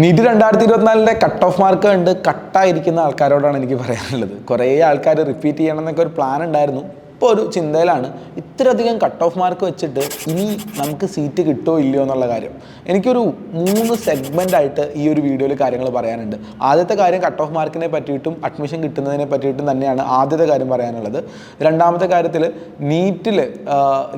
NEET രണ്ടായിരത്തി ഇരുപത്തിനാലിന്റെ cut off mark കണ്ട് കട്ടായിരിക്കുന്ന ആൾക്കാരോടാണ് എനിക്ക് പറയാനുള്ളത്. കുറേ ആൾക്കാർ റിപ്പീറ്റ് ചെയ്യണം എന്നൊക്കെ ഒരു പ്ലാൻ ഉണ്ടായിരുന്നു. ഇപ്പോൾ ഒരു ചിന്തയിലാണ് ഇത്രയധികം കട്ട് ഓഫ് മാർക്ക് വെച്ചിട്ട് ഇനി നമുക്ക് സീറ്റ് കിട്ടുമോ ഇല്ലയോ എന്നുള്ള കാര്യം. എനിക്കൊരു മൂന്ന് സെഗ്മെന്റ് ആയിട്ട് ഈ ഒരു വീഡിയോയിൽ കാര്യങ്ങൾ പറയാനുണ്ട്. ആദ്യത്തെ കാര്യം കട്ട് ഓഫ് മാർക്കിനെ പറ്റിയിട്ടും അഡ്മിഷൻ കിട്ടുന്നതിനെ പറ്റിയിട്ടും തന്നെയാണ് ആദ്യത്തെ കാര്യം പറയാനുള്ളത്. രണ്ടാമത്തെ കാര്യത്തിൽ നീറ്റിൽ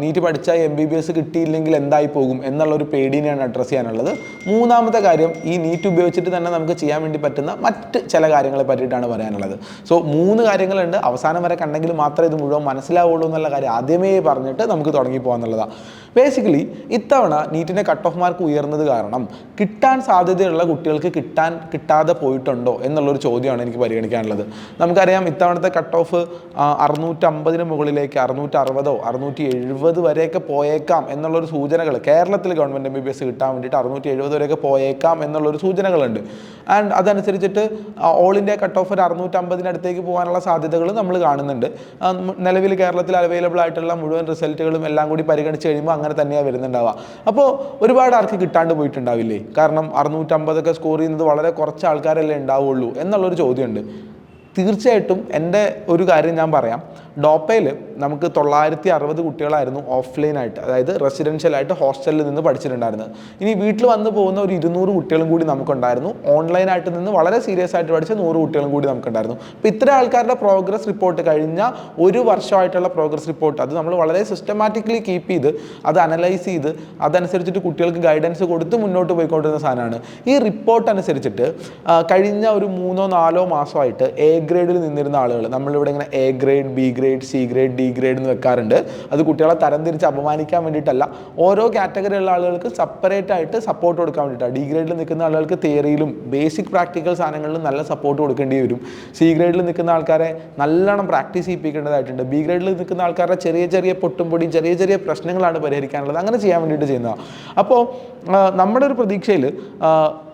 നീറ്റ് പഠിച്ചാൽ എം ബി ബി എസ് കിട്ടിയില്ലെങ്കിൽ എന്തായി പോകും എന്നുള്ളൊരു പേടിനെയാണ് അഡ്രസ്സ് ചെയ്യാനുള്ളത്. മൂന്നാമത്തെ കാര്യം ഈ നീറ്റ് ഉപയോഗിച്ചിട്ട് തന്നെ നമുക്ക് ചെയ്യാൻ വേണ്ടി പറ്റുന്ന മറ്റ് ചില കാര്യങ്ങളെ പറ്റിയിട്ടാണ് പറയാനുള്ളത്. സോ മൂന്ന് കാര്യങ്ങളുണ്ട്. അവസാനം വരെ കണ്ടെങ്കിൽ മാത്രമേ ഇത് മുഴുവൻ മനസ്സിലാവുള്ളൂ എന്നുള്ള കാര്യം ആദ്യമേ പറഞ്ഞിട്ട് നമുക്ക് തുടങ്ങി പോകാന്നുള്ളതാണ് ബേസിക്കലി ഇത്തവണ നീറ്റിന്റെ കട്ട് ഓഫ് മാർക്ക് ഉയർന്നത് കാരണം കിട്ടാൻ സാധ്യതയുള്ള കുട്ടികൾക്ക് കിട്ടാൻ കിട്ടാതെ പോയിട്ടുണ്ടോ എന്നുള്ളൊരു ചോദ്യമാണ് എനിക്ക് പരിഗണിക്കാനുള്ളത്. നമുക്കറിയാം ഇത്തവണത്തെ കട്ട് ഓഫ് അറുന്നൂറ്റമ്പതിന് മുകളിലേക്ക് അറുന്നൂറ്റി അറുപതോ അറുന്നൂറ്റി എഴുപത് വരെയൊക്കെ പോയേക്കാം എന്നുള്ളൊരു സൂചനകൾ കേരളത്തിൽ government M B B S കിട്ടാൻ വേണ്ടിയിട്ട് അറുന്നൂറ്റി എഴുപത് വരെയൊക്കെ പോയേക്കാം എന്നുള്ളൊരു സൂചനകളുണ്ട്. ആൻഡ് അതനുസരിച്ചിട്ട് ഓൾ ഇന്ത്യ കട്ട് ഓഫ് ഒരു അറുന്നൂറ്റമ്പതിനടുത്തേക്ക് പോകാനുള്ള സാധ്യതകൾ നമ്മൾ കാണുന്നുണ്ട്. ആ, ന- കേരളത്തിൽ അവൈലബിൾ ആയിട്ടുള്ള മുഴുവൻ റിസൾട്ടുകളും എല്ലാം കൂടി പരിഗണിച്ച് കഴിയുമ്പോൾ അങ്ങനെ തന്നെയാണ് വരുന്നുണ്ടാവുക. അപ്പോൾ ഒരുപാട് ആർക്ക് കിട്ടാണ്ട് പോയിട്ടുണ്ടാവില്ലേ? കാരണം അറുന്നൂറ്റമ്പതൊക്കെ സ്കോർ ചെയ്യുന്നത് വളരെ കുറച്ച് ആൾക്കാരല്ലേ ഉണ്ടാവുള്ളൂ എന്നുള്ളൊരു ചോദ്യമുണ്ട്. തീർച്ചയായിട്ടും എന്റെ ഒരു കാര്യം ഞാൻ പറയാം. ഡോപ്പയിൽ നമുക്ക് തൊള്ളായിരത്തി അറുപത് കുട്ടികളായിരുന്നു ഓഫ്ലൈനായിട്ട് അതായത് റെസിഡൻഷ്യലായിട്ട് ഹോസ്റ്റലിൽ നിന്ന് പഠിച്ചിട്ടുണ്ടായിരുന്നത്. ഇനി വീട്ടിൽ വന്ന് പോകുന്ന ഒരു ഇരുന്നൂറ് കുട്ടികളും കൂടി നമുക്കുണ്ടായിരുന്നു. ഓൺലൈനായിട്ട് നിന്ന് വളരെ സീരിയസ് ആയിട്ട് പഠിച്ച നൂറ് കുട്ടികളും കൂടി നമുക്കുണ്ടായിരുന്നു. അപ്പോൾ ഇത്ര ആൾക്കാരുടെ പ്രോഗ്രസ് റിപ്പോർട്ട് കഴിഞ്ഞ ഒരു വർഷമായിട്ടുള്ള പ്രോഗ്രസ് റിപ്പോർട്ട് അത് നമ്മൾ വളരെ സിസ്റ്റമാറ്റിക്കലി കീപ്പ് ചെയ്ത് അത് അനലൈസ് ചെയ്ത് അതനുസരിച്ചിട്ട് കുട്ടികൾക്ക് ഗൈഡൻസ് കൊടുത്ത് മുന്നോട്ട് പോയിക്കൊണ്ടിരുന്ന സാധനമാണ്. ഈ റിപ്പോർട്ട് അനുസരിച്ചിട്ട് കഴിഞ്ഞ ഒരു മൂന്നോ നാലോ മാസമായിട്ട് എ ഗ്രേഡിൽ നിന്നിരുന്ന ആളുകൾ നമ്മളിവിടെ ഇങ്ങനെ A grade B grade C grade D grade എന്ന് വെക്കാറുണ്ട്. അത് കുട്ടികളെ തരംതിരിച്ച് അപമാനിക്കാൻ വേണ്ടിയിട്ടല്ല. ഓരോ കാറ്റഗറി ഉള്ള ആളുകൾക്ക് സെപ്പറേറ്റ് ആയിട്ട് സപ്പോർട്ട് കൊടുക്കാൻ വേണ്ടിയിട്ടാണ് ഡി ഗ്രേഡിൽ നിൽക്കുന്ന ആളുകൾക്ക് തിയറിയിലും ബേസിക് പ്രാക്ടിക്കൽ സാധനങ്ങളിലും നല്ല സപ്പോർട്ട് കൊടുക്കേണ്ടി വരും. സി ഗ്രേഡിൽ നിൽക്കുന്ന ആൾക്കാരെ നല്ലോണം പ്രാക്ടീസ് ചെയ്യിപ്പിക്കേണ്ടതായിട്ടുണ്ട്. ബി ഗ്രേഡിൽ നിൽക്കുന്ന ആൾക്കാരുടെ ചെറിയ ചെറിയ പൊട്ടും പൊടിയും ചെറിയ ചെറിയ പ്രശ്നങ്ങളാണ് പരിഹരിക്കാനുള്ളത്. അങ്ങനെ ചെയ്യാൻ വേണ്ടിയിട്ട് ചെയ്യുന്നതാണ് അപ്പോൾ നമ്മുടെ ഒരു പ്രതീക്ഷയിൽ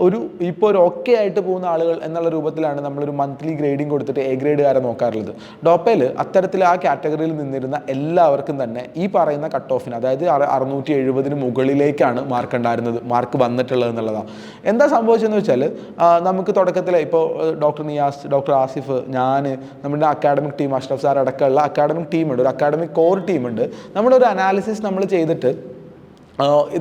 ഒരു ഇപ്പോൾ ഒരു ഓക്കെ ആയിട്ട് പോകുന്ന ആളുകൾ എന്നുള്ള രൂപത്തിലാണ് നമ്മളൊരു മന്ത്ലി ഗ്രേഡിംഗ് കൊടുത്തിട്ട് എ ഗ്രേഡുകാരെ നോക്കാറുള്ളത്. ഡോപ്പയിൽ അത്തരത്തിൽ ആ കാറ്റഗറിയിൽ നിന്നിരുന്ന എല്ലാവർക്കും തന്നെ ഈ പറയുന്ന കട്ട് ഓഫിന് അതായത് അറ- അറുന്നൂറ്റി എഴുപതിന് മുകളിലേക്കാണ് മാർക്ക് ഉണ്ടായിരുന്നത് മാർക്ക് വന്നിട്ടുള്ളത് എന്നുള്ളതാണ് എന്താ സംഭവിച്ചതെന്ന് വെച്ചാൽ നമുക്ക് തുടക്കത്തിൽ ഇപ്പോൾ ഡോക്ടർ നിയാസ് ഡോക്ടർ ആസിഫ് ഞാൻ നമ്മുടെ അക്കാഡമിക് ടീം അഷ്റഫ് സാർ അടക്കമുള്ള അക്കാഡമിക് ടീമുണ്ട് ഒരു അക്കാഡമിക് കോർ ടീമുണ്ട് നമ്മുടെ ഒരു അനാലിസിസ് നമ്മൾ ചെയ്തിട്ട്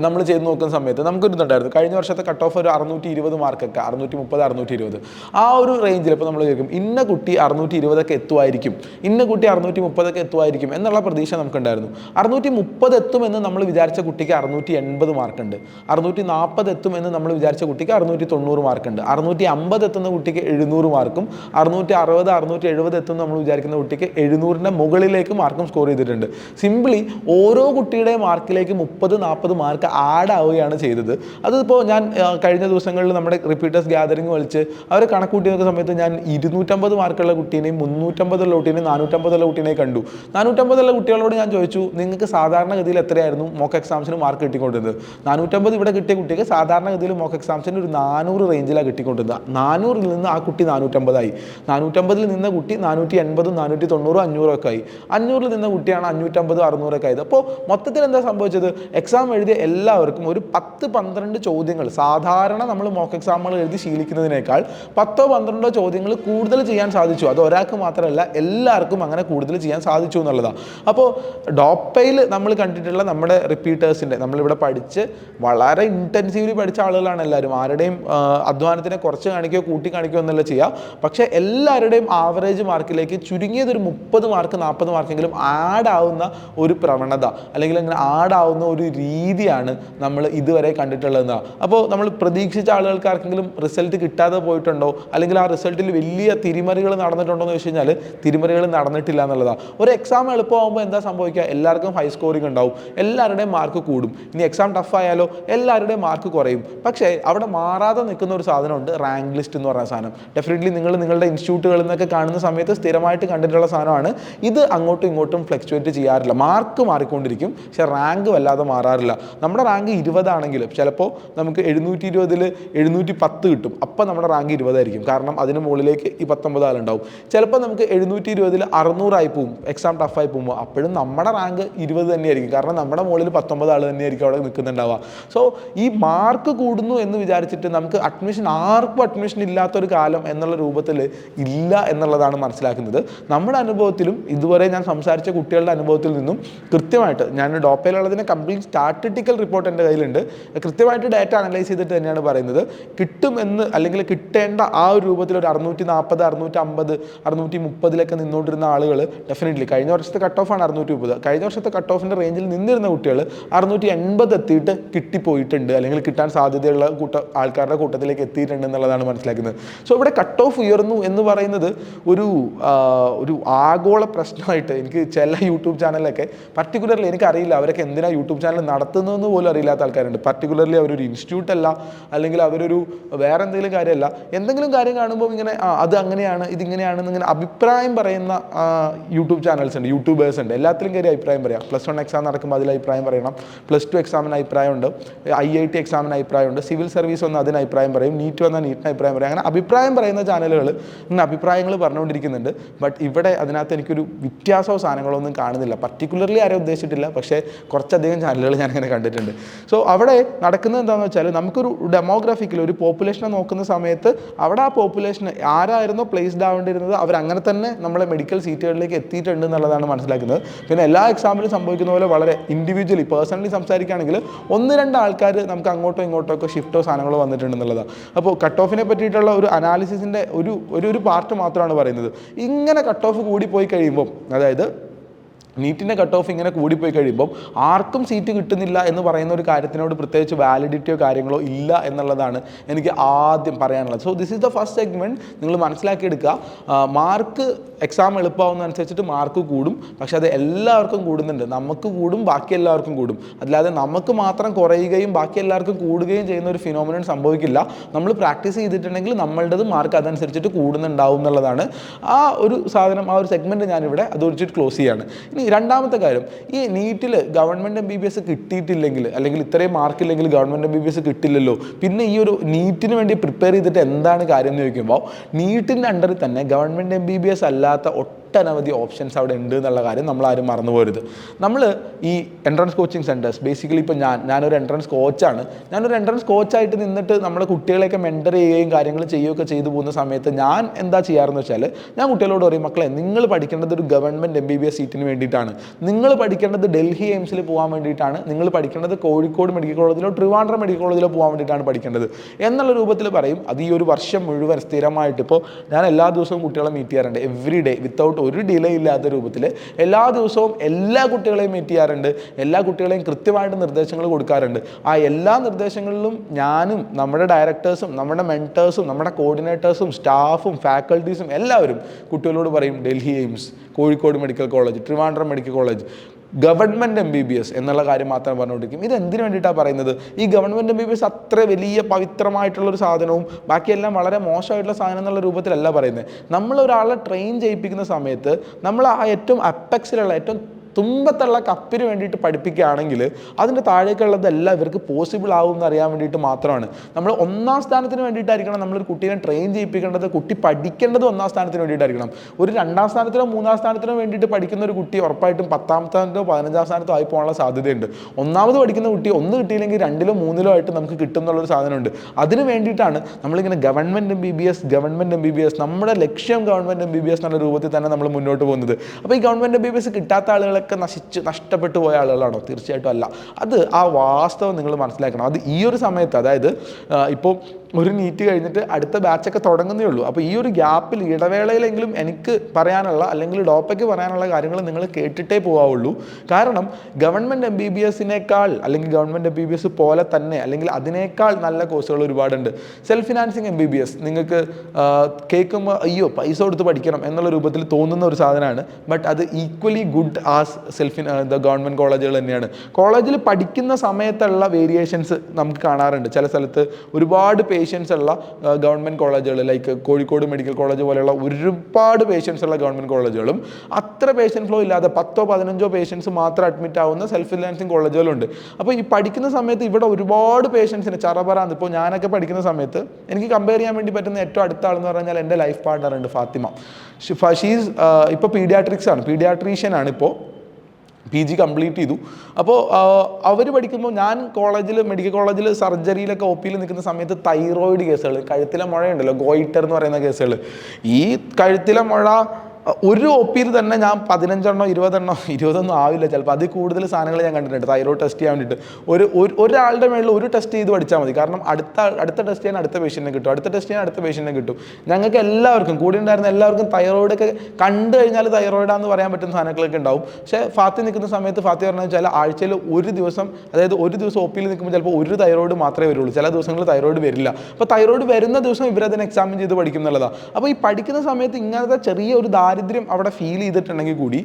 നമ്മൾ ചെയ്ത് നോക്കുന്ന സമയത്ത് നമുക്കൊരു ഇതുണ്ടായിരുന്നു. കഴിഞ്ഞ വർഷത്തെ കട്ട് ഓഫ് ഒരു അറുന്നൂറ്റി ഇരുപത് മാർക്കൊക്കെ അറുന്നൂറ്റി മുപ്പത് അറുന്നൂറ്റി ഇരുപത് ആ ഒരു റേഞ്ചിൽ ഇപ്പോൾ നമ്മൾ ചോദിക്കും ഇന്ന കുട്ടി അറുന്നൂറ്റി ഇരുപതൊക്കെ എത്തുമായിരിക്കും ഇന്ന കുട്ടി അറുന്നൂറ്റി മുപ്പതൊക്കെ എത്തുമായിരിക്കും എന്നുള്ള പ്രതീക്ഷ നമുക്കുണ്ടായിരുന്നു. അറുന്നൂറ്റി മുപ്പത് എത്തുമെന്ന് നമ്മൾ വിചാരിച്ച കുട്ടിക്ക് അറുന്നൂറ്റി എൺപത് മാർക്കുണ്ട്. അറുന്നൂറ്റി നാൽപ്പത് എത്തുമെന്ന് നമ്മൾ വിചാരിച്ച കുട്ടിക്ക് അറുന്നൂറ്റി തൊണ്ണൂറ് മാർക്കുണ്ട്. അറുന്നൂറ്റി അമ്പത് എത്തുന്ന കുട്ടിക്ക് എഴുന്നൂറ് മാർക്കും അറുന്നൂറ്റി അറുപത് അറുന്നൂറ്റി എഴുപത് എത്തുമെന്ന് നമ്മൾ വിചാരിക്കുന്ന കുട്ടിക്ക് എഴുന്നൂറിന്റെ മുകളിലേക്ക് മാർക്കും സ്കോർ ചെയ്തിട്ടുണ്ട്. സിംപ്ലി ഓരോ കുട്ടിയുടെ മാർക്കിലേക്ക് മുപ്പത് നാൽപ്പത് മാർക്ക് ആഡ് ആവുകയാണ് ചെയ്തത്. അതിപ്പോൾ ഞാൻ കഴിഞ്ഞ ദിവസങ്ങളിൽ നമ്മുടെ റിപ്പീറ്റേഴ്സ് ഗ്യാതറിംഗ് വലിച്ച് അവരെ കണക്കൂട്ടി നോക്കുന്ന സമയത്ത് ഞാൻ ഇരുന്നൂറ്റമ്പത് മാർക്കുള്ള കുട്ടീനെയും മുന്നൂറ്റമ്പതുള്ള കുട്ടീനെയും നാനൂറ്റമ്പതുള്ള കുട്ടീനെയും കണ്ടു. നാനൂറ്റമ്പതുള്ള കുട്ടികളോട് ഞാൻ ചോദിച്ചു നിങ്ങൾക്ക് സാധാരണഗതിയിൽ എത്രയായിരുന്നു മോക്ക് എക്സാംസിന് മാർക്ക് കിട്ടിക്കൊണ്ടിരുന്നത്? നാനൂറ്റമ്പത് ഇവിടെ കിട്ടിയ കുട്ടിക്ക് സാധാരണഗതിയിൽ മോക്ക് എക്സാംസിന് ഒരു നാനൂറ് റേഞ്ചിലാണ് കിട്ടിക്കൊണ്ടിരുന്നത്. നാനൂറിൽ നിന്ന് ആ കുട്ടി നാനൂറ്റമ്പതായി. നാനൂറ്റമ്പതിൽ നിന്ന കുട്ടി നാനൂറ്റി എൺപതും നാനൂറ്റി തൊണ്ണൂറും അഞ്ഞൂറും ഒക്കെ ആയി. അഞ്ഞൂറിൽ നിന്ന കുട്ടിയാണ് അഞ്ഞൂറ്റമ്പതും അറുന്നൂറൊക്കെ ആയത്. അപ്പോൾ മൊത്തത്തിൽ എന്താ സംഭവിച്ചത്? എക്സാം എഴുതിയ എല്ലാവർക്കും ഒരു പത്ത് പന്ത്രണ്ട് ചോദ്യങ്ങൾ സാധാരണ നമ്മൾ മോക്ക് എക്സാമുകൾ എഴുതി ശീലിക്കുന്നതിനേക്കാൾ പത്തോ പന്ത്രണ്ടോ ചോദ്യങ്ങൾ കൂടുതൽ ചെയ്യാൻ സാധിച്ചു. അത് ഒരാൾക്ക് മാത്രമല്ല എല്ലാവർക്കും അങ്ങനെ കൂടുതൽ ചെയ്യാൻ സാധിച്ചു എന്നുള്ളതാണ് അപ്പോൾ ഡോപ്പയിൽ നമ്മൾ കണ്ടിട്ടുള്ള നമ്മുടെ റിപ്പീറ്റേഴ്സിന്റെ നമ്മളിവിടെ പഠിച്ച് വളരെ ഇന്റൻസീവ്ലി പഠിച്ച ആളുകളാണ് എല്ലാവരും. ആരുടെയും അധ്വാനത്തിനെ കുറച്ച് കാണിക്കുകയോ കൂട്ടി കാണിക്കുകയോ എന്നല്ല ചെയ്യുക പക്ഷേ എല്ലാവരുടെയും ആവറേജ് മാർക്കിലേക്ക് ചുരുങ്ങിയത് ഒരു മുപ്പത് മാർക്ക് നാൽപ്പത് മാർക്കെങ്കിലും ആഡ് ആവുന്ന ഒരു പ്രവണത അല്ലെങ്കിൽ അങ്ങനെ ആഡ് ആവുന്ന ഒരു രീതിയാണ് നമ്മൾ ഇതുവരെ കണ്ടിട്ടുള്ളതെന്നാണ് അപ്പോൾ നമ്മൾ പ്രതീക്ഷിച്ച ആളുകൾക്ക് ആർക്കെങ്കിലും റിസൾട്ട് കിട്ടാതെ പോയിട്ടുണ്ടോ? അല്ലെങ്കിൽ ആ റിസൾട്ടിൽ വലിയ തിരിമറികൾ നടന്നിട്ടുണ്ടോ എന്ന് വെച്ച് കഴിഞ്ഞാൽ തിരിമറികൾ നടന്നിട്ടില്ല എന്നുള്ളതാണ് ഒരു എക്സാം എളുപ്പമാകുമ്പോൾ എന്താ സംഭവിക്കുക? എല്ലാവർക്കും ഹൈ സ്കോറിംഗ് ഉണ്ടാവും. എല്ലാവരുടെയും മാർക്ക് കൂടും. ഇനി എക്സാം ടഫ് എല്ലാവരുടെയും മാർക്ക് കുറയും. പക്ഷേ അവിടെ മാറാതെ നിൽക്കുന്ന ഒരു സാധനമുണ്ട് റാങ്ക് ലിസ്റ്റ് എന്ന് പറയുന്ന സാധനം. ഡെഫിനറ്റ്ലി നിങ്ങൾ നിങ്ങളുടെ ഇൻസ്റ്റിറ്റ്യൂട്ടുകളിൽ നിന്നൊക്കെ കാണുന്ന സമയത്ത് സ്ഥിരമായിട്ട് കണ്ടിട്ടുള്ള സാധനമാണ്. ഇത് അങ്ങോട്ടും ഇങ്ങോട്ടും ഫ്ലക്ച്വേറ്റ് ചെയ്യാറില്ല. മാർക്ക് മാറിക്കൊണ്ടിരിക്കും. പക്ഷേ റാങ്ക് വല്ലാതെ മാറാറില്ല. മാത്രമല്ല നമ്മുടെ റാങ്ക് ഇരുപതാണെങ്കിൽ ചിലപ്പോൾ നമുക്ക് എഴുന്നൂറ്റി ഇരുപതിൽ എഴുന്നൂറ്റി പത്ത് കിട്ടും. അപ്പം നമ്മുടെ റാങ്ക് ഇരുപതായിരിക്കും. കാരണം അതിന് മുകളിലേക്ക് ഈ പത്തൊമ്പത് ആളുണ്ടാവും ചിലപ്പോൾ നമുക്ക് എഴുന്നൂറ്റി ഇരുപതിൽ അറുന്നൂറായി പോകും എക്സാം ടഫായി പോകുമ്പോൾ അപ്പോഴും നമ്മുടെ റാങ്ക് ഇരുപത് തന്നെയായിരിക്കും. കാരണം നമ്മുടെ മുകളിൽ പത്തൊമ്പത് ആൾ തന്നെയായിരിക്കും അവിടെ നിൽക്കുന്നുണ്ടാവുക. സോ ഈ മാർക്ക് കൂടുന്നു എന്ന് വിചാരിച്ചിട്ട് നമുക്ക് അഡ്മിഷൻ ആർക്കും അഡ്മിഷൻ ഇല്ലാത്തൊരു കാലം എന്നുള്ള രൂപത്തിൽ ഇല്ല എന്നുള്ളതാണ് മനസ്സിലാക്കുന്നത്. നമ്മുടെ അനുഭവത്തിലും ഇതുവരെ ഞാൻ സംസാരിച്ച കുട്ടികളുടെ അനുഭവത്തിൽ നിന്നും കൃത്യമായിട്ട് ഞാൻ ഡോപ്പയിലുള്ളതിനെ കംപ്ലീറ്റ് സ്റ്റാറ്റിറ്റിക്കൽ റിപ്പോർട്ട് എന്റെ കയ്യിലുണ്ട്. കൃത്യമായിട്ട് ഡാറ്റ അനലൈസ് ചെയ്തിട്ട് തന്നെയാണ് പറയുന്നത്. കിട്ടും എന്ന് അല്ലെങ്കിൽ കിട്ടേണ്ട ആ ഒരു രൂപത്തിൽ ഒരു അറുന്നൂറ്റി നാൽപ്പത് അറുന്നൂറ്റി അമ്പത് അറുന്നൂറ്റി മുപ്പതിലൊക്കെ നിന്നുകൊണ്ടിരുന്ന ആളുകൾ ഡെഫിനറ്റ്ലി കഴിഞ്ഞ വർഷത്തെ കട്ട് ഓഫാണ് അറുന്നൂറ്റി മുപ്പത് കഴിഞ്ഞ വർഷത്തെ കട്ട് ഓഫിന്റെ റേഞ്ചിൽ നിന്നിരുന്ന കുട്ടികൾ അറുന്നൂറ്റി എൺപത് എത്തിയിട്ട് കിട്ടിപ്പോയിട്ടുണ്ട്. അല്ലെങ്കിൽ കിട്ടാൻ സാധ്യതയുള്ള കൂട്ട ആൾക്കാരുടെ കൂട്ടത്തിലേക്ക് എത്തിയിട്ടുണ്ട് എന്നുള്ളതാണ് മനസ്സിലാക്കുന്നത്. സോ ഇവിടെ കട്ട് ഓഫ് ഉയർന്നു എന്ന് പറയുന്നത് ഒരു ഒരു ആഗോള പ്രശ്നമായിട്ട് എനിക്ക് ചില യൂട്യൂബ് ചാനലൊക്കെ പർട്ടിക്കുലർലി എനിക്കറിയില്ല അവരൊക്കെ എന്തിനാണ് യൂട്യൂബ് ചാനൽ നടത്തുന്നതെന്ന് പോലും അറിയില്ലാത്ത ആൾക്കാരുണ്ട്. പർട്ടിക്കുലർലി അവരൊരു ഇൻസ്റ്റിറ്റ്യൂട്ട് അല്ല അല്ലെങ്കിൽ അവരൊരു വേറെ എന്തെങ്കിലും കാര്യമല്ല. എന്തെങ്കിലും കാര്യം കാണുമ്പോൾ ഇങ്ങനെ ആ അത് അങ്ങനെയാണ് ഇതിങ്ങനെയാണെന്ന് ഇങ്ങനെ അഭിപ്രായം പറയുന്ന യൂട്യൂബ് ചാനൽസ് ഉണ്ട് യൂട്യൂബേഴ്സ് ഉണ്ട്. എല്ലാത്തിലും കയറി അഭിപ്രായം പറയാം. പ്ലസ് വൺ എക്സാം നടക്കുമ്പോൾ അതിൽ അഭിപ്രായം പറയണം. പ്ലസ് ടു എക്സാമിന് അഭിപ്രായമുണ്ട് ഐ ഐ ടി എക്സാമിന് അഭിപ്രായമുണ്ട് സിവിൽ സർവീസ് വന്ന് അതിന് അഭിപ്രായം പറയും. നീറ്റ് വന്നാൽ നീറ്റിന് അഭിപ്രായം പറയും. അങ്ങനെ അഭിപ്രായം പറയുന്ന ചാനലുകൾ ഇങ്ങനെ അഭിപ്രായങ്ങൾ പറഞ്ഞുകൊണ്ടിരിക്കുന്നുണ്ട്. ബട്ട് ഇവിടെ അതിനകത്ത് എനിക്കൊരു വ്യത്യാസമോ സാധനങ്ങളോ ഒന്നും കാണുന്നില്ല. പർട്ടിക്കുലർലി ആരും ഉദ്ദേശിച്ചിട്ടില്ല. പക്ഷേ കുറച്ചധികം ചാനലുകൾ ഞാൻ അങ്ങനെ കണ്ടിട്ടുണ്ട്. സോ അവിടെ നടക്കുന്നത് എന്താണെന്ന് വെച്ചാൽ നമുക്കൊരു ഡെമോഗ്രാഫിക്കൽ ഒരു പോപ്പുലേഷനെ നോക്കുന്ന സമയത്ത് അവിടെ ആ പോപ്പുലേഷൻ ആരായിരുന്നോ പ്ലേസ്ഡ് ആവേണ്ടിയിരുന്നത് അവർ അങ്ങനെ തന്നെ നമ്മളെ മെഡിക്കൽ സീറ്റുകളിലേക്ക് എത്തിയിട്ടുണ്ട് എന്നുള്ളതാണ് മനസ്സിലാക്കുന്നത്. പിന്നെ എല്ലാ എക്സാമിലും സംഭവിക്കുന്ന പോലെ വളരെ ഇൻഡിവിജ്വലി പേഴ്സണലി സംസാരിക്കുകയാണെങ്കിൽ ഒന്ന് രണ്ട് ആൾക്കാർ നമുക്ക് അങ്ങോട്ടോ ഇങ്ങോട്ടോ ഒക്കെ ഷിഫ്റ്റോ സാധനങ്ങളോ വന്നിട്ടുണ്ടെന്നുള്ളതാണ് അപ്പോൾ കട്ട് ഓഫിനെ പറ്റിയിട്ടുള്ള ഒരു അനാലിസിസിന്റെ ഒരു ഒരു ഒരു പാർട്ട് മാത്രമാണ് പറയുന്നത്. ഇങ്ങനെ കട്ട് ഓഫ് കൂടി പോയി കഴിയുമ്പോൾ അതായത് നീറ്റിന്റെ കട്ട് ഓഫ് ഇങ്ങനെ കൂടിപ്പോയി കഴിയുമ്പം ആർക്കും സീറ്റ് കിട്ടുന്നില്ല എന്ന് പറയുന്ന ഒരു കാര്യത്തിനോട് പ്രത്യേകിച്ച് വാലിഡിറ്റിയോ കാര്യങ്ങളോ ഇല്ല എന്നുള്ളതാണ് എനിക്ക് ആദ്യം പറയാനുള്ളത്. So this is the first segment നിങ്ങൾ മനസ്സിലാക്കിയെടുക്കുക. മാർക്ക് എക്സാം എളുപ്പമാവുന്നതനുസരിച്ചിട്ട് മാർക്ക് കൂടും. പക്ഷെ അത് എല്ലാവർക്കും കൂടുന്നുണ്ട്. നമുക്ക് കൂടും ബാക്കി എല്ലാവർക്കും കൂടും. അല്ലാതെ നമുക്ക് മാത്രം കുറയുകയും ബാക്കി എല്ലാവർക്കും കൂടുകയും ചെയ്യുന്ന ഒരു ഫിനോമിനൻ സംഭവിക്കില്ല. നമ്മൾ പ്രാക്ടീസ് ചെയ്തിട്ടുണ്ടെങ്കിൽ നമ്മളുടേത് മാർക്ക് അതനുസരിച്ചിട്ട് കൂടുന്നുണ്ടാവും എന്നുള്ളതാണ്. ആ ഒരു സാധനം ആ ഒരു സെഗ്മെന്റ് ഞാനിവിടെ അത് ഒഴിച്ചിട്ട് ക്ലോസ് ചെയ്യാണ്. ഇനി രണ്ടാമത്തെ കാര്യം ഈ നീറ്റിൽ government M B B S കിട്ടിയിട്ടില്ലെങ്കിൽ അല്ലെങ്കിൽ ഇത്രയും മാർക്കില്ലെങ്കിൽ government M B B S കിട്ടില്ലല്ലോ പിന്നെ ഈ ഒരു നീറ്റിന് വേണ്ടി പ്രിപ്പയർ ചെയ്തിട്ട് എന്താണ് കാര്യം എന്ന് ചോദിക്കുമ്പോൾ നീറ്റിന്റെ അണ്ടറിൽ തന്നെ government M B B S അല്ലാത്ത ഒട്ടനവധി ഓപ്ഷൻസ് അവിടെ ഉണ്ട് എന്നുള്ള കാര്യം നമ്മൾ ആരും മറന്നു പോരുത്. നമ്മൾ ഈ എൻട്രൻസ് കോച്ചിങ് സെന്റേഴ്സ് ബേസിക്കലി ഇപ്പോൾ ഞാൻ ഞാനൊരു എൻട്രൻസ് കോച്ചാണ് ഞാനൊരു എൻട്രൻസ് കോച്ചായിട്ട് നിന്നിട്ട് നമ്മുടെ കുട്ടികളെയൊക്കെ മെന്റർ ചെയ്യുകയും കാര്യങ്ങൾ ചെയ്യുകയൊക്കെ ചെയ്തു പോകുന്ന സമയത്ത് ഞാൻ എന്താ ചെയ്യാറെന്ന് വെച്ചാൽ ഞാൻ കുട്ടികളോട് പറയും മക്കളെ നിങ്ങൾ പഠിക്കേണ്ടത് ഒരു government M B B S സീറ്റിന് വേണ്ടിയിട്ടാണ്. നിങ്ങൾ പഠിക്കേണ്ടത് ഡൽഹി എയിംസിൽ പോകാൻ വേണ്ടിയിട്ടാണ്. നിങ്ങൾ പഠിക്കേണ്ടത് കോഴിക്കോട് മെഡിക്കൽ കോളേജിലോ ട്രിവാൻഡ്രം മെഡിക്കൽ കോളേജിലോ പോകാൻ വേണ്ടിയിട്ടാണ് പഠിക്കേണ്ടത്. എന്നുള്ള രൂപത്തിൽ പറയും അത് ഈ ഒരു വർഷം മുഴുവൻ സ്ഥിരമായിട്ട് ഇപ്പോൾ ഞാൻ എല്ലാ ദിവസവും കുട്ടികളെ മീറ്റ് ചെയ്യാറുണ്ട്. എവറി ഡേ വിത്തൗട്ട് ഒരു ഡിലേ ഇല്ലാത്ത രൂപത്തിൽ എല്ലാ ദിവസവും എല്ലാ കുട്ടികളെയും മീറ്റ് ചെയ്യാറുണ്ട്. എല്ലാ കുട്ടികളെയും കൃത്യമായിട്ട് നിർദ്ദേശങ്ങൾ കൊടുക്കാറുണ്ട്. ആ എല്ലാ നിർദ്ദേശങ്ങളിലും ഞാനും നമ്മുടെ ഡയറക്ടേഴ്സും നമ്മുടെ മെന്റേഴ്സും നമ്മുടെ കോർഡിനേറ്റേഴ്സും സ്റ്റാഫും ഫാക്കൽറ്റീസും എല്ലാവരും കുട്ടികളോട് പറയും Delhi AIIMS Kozhikode medical college Trivandrum medical college government M B B S എന്നുള്ള കാര്യം മാത്രം പറഞ്ഞുകൊണ്ടിരിക്കും. ഇത് എന്തിനു വേണ്ടിയിട്ടാണ് പറയുന്നത്? ഈ government M B B S അത്ര വലിയ പവിത്രമായിട്ടുള്ളൊരു സാധനവും ബാക്കിയെല്ലാം വളരെ മോശമായിട്ടുള്ള സാധനം എന്നുള്ള രൂപത്തിലല്ല പറയുന്നത്. നമ്മൾ ഒരാളെ ട്രെയിൻ ചെയ്യിപ്പിക്കുന്ന സമയത്ത് നമ്മൾ ആ ഏറ്റവും അപ്പെക്സിലുള്ള ഏറ്റവും തുമ്പത്തുള്ള കപ്പിന് വേണ്ടിയിട്ട് പഠിപ്പിക്കുകയാണെങ്കിൽ അതിന്റെ താഴേക്കുള്ളതെല്ലാം ഇവർക്ക് പോസിബിൾ ആവും എന്ന് അറിയാൻ വേണ്ടിയിട്ട് മാത്രമാണ്. നമ്മൾ ഒന്നാം സ്ഥാനത്തിന് വേണ്ടിയിട്ടായിരിക്കണം നമ്മളൊരു കുട്ടിയെ ട്രെയിൻ ചെയ്യിപ്പിക്കേണ്ടത് കുട്ടി പഠിക്കേണ്ടത് ഒന്നാം സ്ഥാനത്തിന് വേണ്ടിയിട്ടായിരിക്കണം. ഒരു രണ്ടാം സ്ഥാനത്തിനോ മൂന്നാം സ്ഥാനത്തിനോ വേണ്ടിയിട്ട് പഠിക്കുന്ന ഒരു കുട്ടി ഉറപ്പായിട്ടും പത്താം സ്ഥാനത്തോ പതിനഞ്ചാം സ്ഥാനത്തോ ആയി പോകാനുള്ള സാധ്യതയുണ്ട്. ഒന്നാമത് പഠിക്കുന്ന കുട്ടി ഒന്ന് കിട്ടിയില്ലെങ്കിൽ രണ്ടിലോ മൂന്നിലോ ആയിട്ട് നമുക്ക് കിട്ടും എന്നുള്ളൊരു സാധനമുണ്ട്. അതിന് വേണ്ടിയിട്ടാണ് നമ്മളിങ്ങനെ government M B B S government M B B S നമ്മുടെ ലക്ഷ്യം government M B B S എന്നുള്ള രൂപത്തിൽ തന്നെ നമ്മൾ മുന്നോട്ട് പോകുന്നത്. അപ്പോൾ ഈ government M B B S കിട്ടാത്ത ആളുകളൊക്കെ നശിച്ച് നഷ്ടപ്പെട്ടു പോയ ആളുകളാണോ? തീർച്ചയായിട്ടും അല്ല. അത് ആ വാസ്തവം നിങ്ങൾ മനസ്സിലാക്കണം. അത് ഈ ഒരു സമയത്ത് അതായത് ഇപ്പോൾ ഒരു നീറ്റ് കഴിഞ്ഞിട്ട് അടുത്ത ബാച്ചൊക്കെ തുടങ്ങുന്നേ ഉള്ളൂ. അപ്പോൾ ഈ ഒരു ഗ്യാപ്പിൽ ഇടവേളയിലെങ്കിലും എനിക്ക് പറയാനുള്ള അല്ലെങ്കിൽ ഡോപ്പയ്ക്ക് പറയാനുള്ള കാര്യങ്ങൾ നിങ്ങൾ കേട്ടിട്ടേ പോകാവുള്ളൂ കാരണം ഗവൺമെന്റ് എം ബി ബി എസിനേക്കാൾ അല്ലെങ്കിൽ government M B B S പോലെ തന്നെ അല്ലെങ്കിൽ അതിനേക്കാൾ നല്ല കോഴ്സുകൾ ഒരുപാടുണ്ട്. Self financing M B B S നിങ്ങൾക്ക് കേൾക്കുമ്പോൾ അയ്യോ പൈസ കൊടുത്ത് പഠിക്കണം എന്നുള്ള രൂപത്തിൽ തോന്നുന്ന ഒരു സാധനമാണ്. ബട്ട് അത് equally good as self the government കോളേജുകൾ തന്നെയാണ്. കോളേജിൽ പഠിക്കുന്ന സമയത്തുള്ള വേരിയേഷൻസ് നമുക്ക് കാണാറുണ്ട്. ചില സ്ഥലത്ത് ഒരുപാട് പേഷ്യൻസ് ഉള്ള ഗവൺമെന്റ് കോളേജുകൾ ലൈക്ക് കോഴിക്കോട് മെഡിക്കൽ കോളേജ് പോലെയുള്ള ഒരുപാട് പേഷ്യൻസ് ഉള്ള ഗവൺമെന്റ് കോളേജുകളും അത്ര പേഷ്യൻ ഫ്ലോ ഇല്ലാതെ പത്തോ പതിനഞ്ചോ പേഷ്യൻസ് മാത്രം അഡ്മിറ്റ് ആവുന്ന സെൽഫ് ഫിനാൻസിങ് കോളേജുകളുണ്ട് അപ്പോൾ ഈ പഠിക്കുന്ന സമയത്ത് ഇവിടെ ഒരുപാട് പേഷ്യൻസിന് ചറപറാന്ന് ഇപ്പോൾ ഞാനൊക്കെ പഠിക്കുന്ന സമയത്ത് എനിക്ക് കമ്പയർ ചെയ്യാൻ വേണ്ടി പറ്റുന്ന ഏറ്റവും അടുത്ത ആളെന്ന് പറഞ്ഞാൽ എന്റെ ലൈഫ് പാർട്ണർ ഫാത്തിമ. ഷീസ് ഇപ്പോൾ പീഡിയാട്രിക്സ് ആണ്. പീഡിയാട്രീഷ്യൻ ആണ് ഇപ്പോൾ പി ജി കംപ്ലീറ്റ് ചെയ്തു. അപ്പോൾ അവർ പഠിക്കുമ്പോൾ ഞാൻ കോളേജിൽ മെഡിക്കൽ കോളേജിൽ സർജറിയിലൊക്കെ ഒ പിയിൽ നിൽക്കുന്ന സമയത്ത് തൈറോയിഡ് കേസുകൾ കഴുത്തിലെ മുഴ ഉണ്ടല്ലോ ഗോയിറ്റർ എന്ന് പറയുന്ന കേസുകൾ ഈ കഴുത്തിലെ മുഴ ഒരു ഒ പിയിൽ തന്നെ ഞാൻ പതിനഞ്ചെണ്ണോ ഇരുപതെണ്ണോ ഇരുപതൊന്നും ആവില്ല ചിലപ്പോൾ അതിൽ കൂടുതൽ സാധനങ്ങൾ ഞാൻ കണ്ടിട്ടുണ്ട്. തൈറോയ്ഡ് ടെസ്റ്റ് ചെയ്യാൻ വേണ്ടിയിട്ട്. ഒരു ഒരു- ഒരാളുടെ മേളിൽ ഒരു ടെസ്റ്റ് ചെയ്ത് പഠിച്ചാൽ മതി. കാരണം അടുത്ത അടുത്ത ടെസ്റ്റ് ചെയ്യാൻ അടുത്ത പേഷ്യന്റിനെ കിട്ടും. അടുത്ത ടെസ്റ്റ് ചെയ്യാൻ അടുത്ത പേഷ്യന്റിനെ കിട്ടും. ഞങ്ങൾക്ക് എല്ലാവർക്കും കൂടെ ഉണ്ടായിരുന്ന എല്ലാവർക്കും തൈറോയിഡൊക്കെ കണ്ടു കഴിഞ്ഞാൽ തൈറോയിഡാന്ന് പറയാൻ പറ്റുന്ന സാധനങ്ങളൊക്കെ ഉണ്ടാവും. പക്ഷേ ഫാത്തി നിൽക്കുന്ന സമയത്ത് ഫാത്തി പറഞ്ഞു വെച്ചാൽ ആഴ്ചയിൽ ഒരു ദിവസം അതായത് ഒരു ദിവസം ഒ പിയിൽ നിൽക്കുമ്പോൾ ചിലപ്പോൾ ഒരു തൈറോയിഡ് മാത്രമേ വരുള്ളൂ. ചില ദിവസങ്ങളിൽ തൈറോയിഡ് വരില്ല. അപ്പോൾ തൈറോയിഡ് വരുന്ന ദിവസം ഇവരതിനെ എക്സാമിൻ ചെയ്ത് പഠിക്കും എന്നുള്ളതാണ് അപ്പോൾ ഈ പഠിക്കുന്ന സമയത്ത് ഇങ്ങനത്തെ ചെറിയ ഒരു ദാരിദ്ര്യം അവിടെ ഫീൽ ചെയ്തിട്ടുണ്ടെങ്കിൽ കൂടി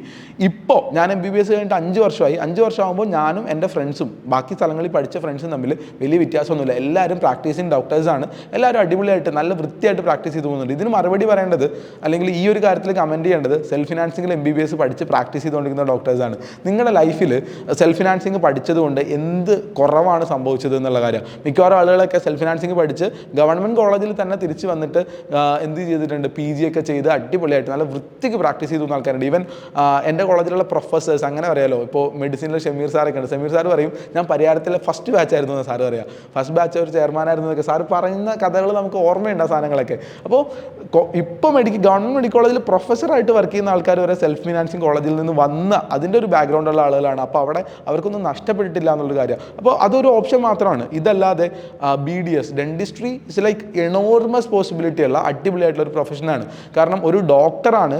ഇപ്പോൾ ഞാൻ എം ബി ബി എസ് കഴിഞ്ഞിട്ട് അഞ്ച് വർഷമായി. അഞ്ച് വർഷമാകുമ്പോൾ ഞാനും എന്റെ ഫ്രണ്ട്സും ബാക്കി സ്ഥലങ്ങളിൽ പഠിച്ച ഫ്രണ്ട്സും തമ്മിൽ വലിയ വ്യത്യാസമൊന്നുമില്ല. എല്ലാവരും പ്രാക്ടീസിങ് ഡോക്ടേഴ്സാണ് എല്ലാവരും അടിപൊളിയായിട്ട് നല്ല വൃത്തിയായിട്ട് പ്രാക്ടീസ് ചെയ്ത് പോകുന്നുണ്ട്. ഇതിന് മറുപടി പറയേണ്ടത് അല്ലെങ്കിൽ ഈ ഒരു കാര്യത്തിൽ കമന്റ് ചെയ്യേണ്ടത് സെൽഫ് ഫിനാൻസിങ്ങിൽ എം ബി ബി എസ് പഠിച്ച് പ്രാക്ടീസ് ചെയ്തുകൊണ്ടിരിക്കുന്ന ഡോക്ടേഴ്സാണ് നിങ്ങളുടെ ലൈഫിൽ സെൽഫ് ഫിനാൻസിങ് പഠിച്ചതുകൊണ്ട് എന്ത് കുറവാണ് സംഭവിച്ചത് എന്നുള്ള കാര്യം. മിക്കവാറും ആളുകളൊക്കെ സെൽഫ് ഫിനാൻസിങ് പഠിച്ച് ഗവൺമെന്റ് കോളേജിൽ തന്നെ തിരിച്ച് വന്നിട്ട് എന്ത് ചെയ്തിട്ടുണ്ട്? പി ജി ഒക്കെ ചെയ്ത് അടിപൊളിയായിട്ട് നല്ല വൃത്തിക്ക് പ്രാക്ടീസ് ചെയ്തു ആൾക്കാരുണ്ട്. ഈവൻ എന്റെ കോളേജിലുള്ള പ്രൊഫസേഴ്സ് അങ്ങനെ പറയാലോ ഇപ്പോൾ മെഡിസിനിലെ ഷമീർ സാറൊക്കെ ഉണ്ട് ഷമീർ സാർ പറയും ഞാൻ പരിഹാരത്തിലെ ഫസ്റ്റ് ബാച്ച് ആയിരുന്നു എന്ന് സാർ പറയാം. ഫസ്റ്റ് ബാച്ച് ഒരു ചെയർമാനായിരുന്നു എന്നൊക്കെ സാർ പറയുന്ന കഥകൾ നമുക്ക് ഓർമ്മയുണ്ട് ആ സാധനങ്ങളൊക്കെ. അപ്പോൾ ഇപ്പോൾ മെഡിക്കൽ ഗവൺമെന്റ് മെഡിക്കൽ കോളേജിൽ പ്രൊഫസറായിട്ട് വർക്ക് ചെയ്യുന്ന ആൾക്കാർ വരെ സെൽഫ് ഫിനാൻസിങ് കോളേജിൽ നിന്ന് വന്ന അതിന്റെ ഒരു ബാക്ക്ഗ്രൗണ്ട് ഉള്ള ആളുകളാണ്. അപ്പോൾ അവിടെ അവർക്കൊന്നും നഷ്ടപ്പെട്ടിട്ടില്ല എന്നുള്ളൊരു കാര്യം. അപ്പോൾ അതൊരു ഓപ്ഷൻ മാത്രമാണ്. ഇതല്ലാതെ B D S dentistry is like enormous possibility ഉള്ള അടിപൊളിയായിട്ടുള്ള ഒരു പ്രൊഫഷനാണ് കാരണം ഒരു ഡോക്ടറാണ്